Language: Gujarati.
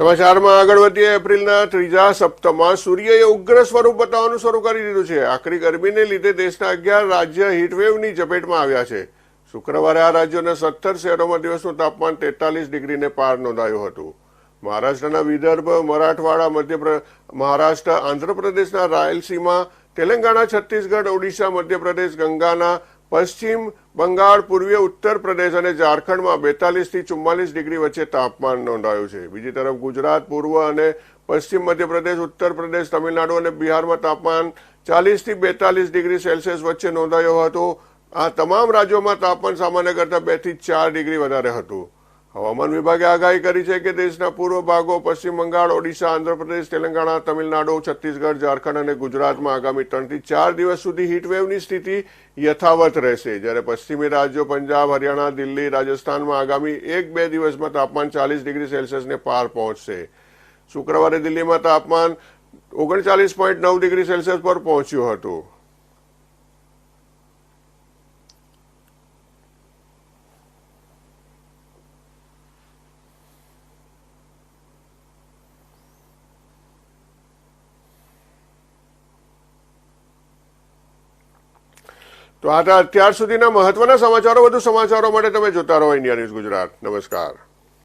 સમાચારમાં આગળ વધીએ. એપ્રિલના ત્રીજા સપ્તાહમાં સૂર્યએ ઉગ્ર સ્વરૂપ બતાવવાનું શરૂ કરી દીધું છે. આખરી ગરમીને લીધે દેશના અગિયાર રાજ્ય હીટવેવની ઝપેટમાં આવ્યા છે. શુક્રવારે આ રાજ્યોના સત્તર શહેરોમાં દિવસનું તાપમાન તેતાલીસ ડિગ્રીને પાર નોંધાયું હતું. મહારાષ્ટ્રના વિદર્ભ, મરાઠવાડા, મધ્યપ્ર, મહારાષ્ટ્ર, આંધ્રપ્રદેશના રાયલસીમા, તેલંગાણા, છત્તીસગઢ, ઓડિશા, મધ્યપ્રદેશ, ગંગાના પશ્ચિમ બંગાળ, પૂર્વીય ઉત્તર પ્રદેશ અને ઝારખંડમાં બેતાલીસથી ચુમ્માલીસ ડિગ્રી વચ્ચે તાપમાન નોંધાયું છે. બીજી તરફ ગુજરાત, પૂર્વ અને પશ્ચિમ મધ્યપ્રદેશ, ઉત્તર પ્રદેશ, તમિલનાડુ અને બિહારમાં તાપમાન ચાલીસથી બેતાલીસ ડિગ્રી સેલ્સિયસ વચ્ચે નોંધાયો હતો. આ તમામ રાજ્યોમાં તાપમાન સામાન્ય કરતાં બેથી ચાર ડિગ્રી વધારે હતું. હવામાન વિભાગે આગાહી કરી છે કે દેશના પૂર્વ ભાગો, પશ્ચિમ બંગાળ, ઓડિશા, આંધ્રપ્રદેશ, તેલંગાણા, તમિલનાડુ, છત્તીસગઢ, ઝારખંડ અને ગુજરાતમાં આગામી ત્રણથી ચાર દિવસ સુધી હીટવેવની સ્થિતિ યથાવત રહેશે. જ્યારે પશ્ચિમી રાજ્યો પંજાબ, હરિયાણા, દિલ્હી, રાજસ્થાનમાં આગામી એક બે દિવસમાં તાપમાન ચાલીસ ડિગ્રી સેલ્સિયસને પાર પહોંચશે. શુક્રવારે દિલ્હીમાં તાપમાન ઓગણચાલીસ પોઈન્ટ નવ ડિગ્રી સેલ્સિયસ પર પહોંચ્યું હતું. તો આ અત્યાર સુધીના મહત્વના સમાચારો, વધુ સમાચારો માટે તમે જોતા રહો ઇન્ડિયા ન્યૂઝ ગુજરાત. નમસ્કાર.